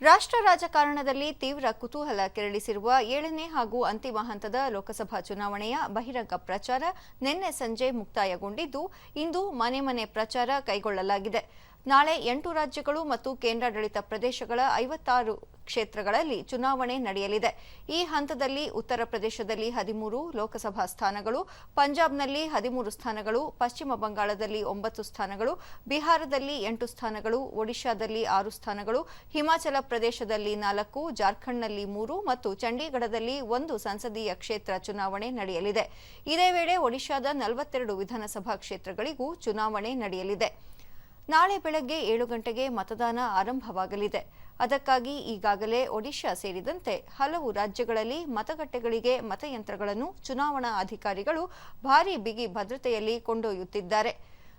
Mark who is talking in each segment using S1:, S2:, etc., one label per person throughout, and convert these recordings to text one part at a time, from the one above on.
S1: ರಾಷ್ಟ್ರ ರಾಜಕಾರಣದಲ್ಲಿ ತೀವ್ರ ಕುತೂಹಲ ಕೆರಳಿಸಿರುವ ಏಳನೇ ಹಾಗೂ ಅಂತಿಮ ಹಂತದ ಲೋಕಸಭಾ ಚುನಾವಣೆಯ ಬಹಿರಂಗ ಪ್ರಚಾರ ನಿನ್ನೆ ಸಂಜೆ ಮುಕ್ತಾಯಗೊಂಡಿದ್ದು, ಇಂದು ಮನೆ ಮನೆ ಪ್ರಚಾರ ಕೈಗೊಳ್ಳಲಾಗಿದೆ. ನಾಳೆ ಎಂಟು ರಾಜ್ಯಗಳು ಮತ್ತು ಕೇಂದ್ರಾಡಳಿತ ಪ್ರದೇಶಗಳ ಐವತ್ತಾರು ಕ್ಷೇತ್ರಗಳಲ್ಲಿ ಚುನಾವಣೆ ನಡೆಯಲಿದೆ. ಈ ಹಂತದಲ್ಲಿ ಉತ್ತರ ಪ್ರದೇಶದಲ್ಲಿ ಹದಿಮೂರು ಲೋಕಸಭಾ ಸ್ಥಾನಗಳು, ಪಂಜಾಬ್ನಲ್ಲಿ ಹದಿಮೂರು ಸ್ಥಾನಗಳು, ಪಶ್ಚಿಮ ಬಂಗಾಳದಲ್ಲಿ ಒಂಬತ್ತು ಸ್ಥಾನಗಳು, ಬಿಹಾರದಲ್ಲಿ ಎಂಟು ಸ್ಥಾನಗಳು, ಒಡಿಶಾದಲ್ಲಿ ಆರು ಸ್ಥಾನಗಳು, ಹಿಮಾಚಲ ಪ್ರದೇಶದಲ್ಲಿ ನಾಲ್ಕು, ಜಾರ್ಖಂಡ್ನಲ್ಲಿ ಮೂರು ಮತ್ತು ಚಂಡೀಗಢದಲ್ಲಿ ಒಂದು ಸಂಸದೀಯ ಕ್ಷೇತ್ರ ಚುನಾವಣೆ ನಡೆಯಲಿದೆ. ಇದೇ ವೇಳೆ ಒಡಿಶಾದ ನಲವತ್ತೆರಡು ವಿಧಾನಸಭಾ ಕ್ಷೇತ್ರಗಳಿಗೂ ಚುನಾವಣೆ ನಡೆಯಲಿದೆ. ನಾಳೆ ಬೆಳಗ್ಗೆ ಏಳು ಗಂಟೆಗೆ ಮತದಾನ ಆರಂಭವಾಗಲಿದೆ. ಅದಕ್ಕಾಗಿ ಈಗಾಗಲೇ ಒಡಿಶಾ ಸೇರಿದಂತೆ ಹಲವು ರಾಜ್ಯಗಳಲ್ಲಿ ಮತಗಟ್ಟೆಗಳಿಗೆ ಮತಯಂತ್ರಗಳನ್ನು ಚುನಾವಣಾ ಅಧಿಕಾರಿಗಳು ಭಾರೀ ಬಿಗಿ ಭದ್ರತೆಯಲ್ಲಿ ಕೊಂಡೊಯ್ಯುತ್ತಿದ್ದಾರೆ.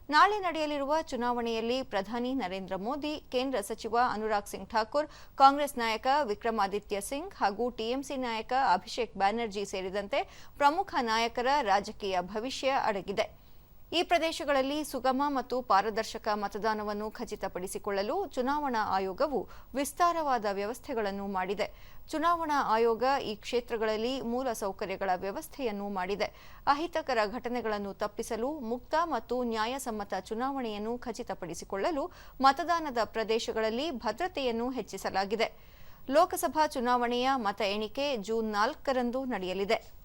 S1: ನಾಳೆ ನಡೆಯಲಿರುವ ಚುನಾವಣೆಯಲ್ಲಿ ಪ್ರಧಾನಿ ನರೇಂದ್ರ ಮೋದಿ, ಕೇಂದ್ರ ಸಚಿವ ಅನುರಾಗ್ ಸಿಂಗ್ ಠಾಕೂರ್, ಕಾಂಗ್ರೆಸ್ ನಾಯಕ ವಿಕ್ರಮಾದಿತ್ಯ ಸಿಂಗ್ ಹಾಗೂ ಟಿಎಂಸಿ ನಾಯಕ ಅಭಿಷೇಕ್ ಬ್ಯಾನರ್ಜಿ ಸೇರಿದಂತೆ ಪ್ರಮುಖ ನಾಯಕರ ರಾಜಕೀಯ ಭವಿಷ್ಯ ಅಡಗಿದೆ. ಈ ಪ್ರದೇಶಗಳಲ್ಲಿ ಸುಗಮ ಮತ್ತು ಪಾರದರ್ಶಕ ಮತದಾನವನ್ನು ಖಚಿತಪಡಿಸಿಕೊಳ್ಳಲು ಚುನಾವಣಾ ಆಯೋಗವು ವಿಸ್ತಾರವಾದ ವ್ಯವಸ್ಥೆಗಳನ್ನು ಮಾಡಿದೆ. ಚುನಾವಣಾ ಆಯೋಗ ಈ ಕ್ಷೇತ್ರಗಳಲ್ಲಿ ಮೂಲ ಸೌಕರ್ಯಗಳ ವ್ಯವಸ್ಥೆಯನ್ನು ಮಾಡಿದೆ. ಅಹಿತಕರ ಘಟನೆಗಳನ್ನು ತಪ್ಪಿಸಲು, ಮುಕ್ತ ಮತ್ತು ನ್ಯಾಯಸಮ್ಮತ ಚುನಾವಣೆಯನ್ನು ಖಚಿತಪಡಿಸಿಕೊಳ್ಳಲು ಮತದಾನದ ಪ್ರದೇಶಗಳಲ್ಲಿ ಭದ್ರತೆಯನ್ನು ಹೆಚ್ಚಿಸಲಾಗಿದೆ. ಲೋಕಸಭಾ ಚುನಾವಣೆಯ ಮತ ಎಣಿಕೆ ಜೂನ್ ನಾಲ್ಕರಂದು ನಡೆಯಲಿದೆ.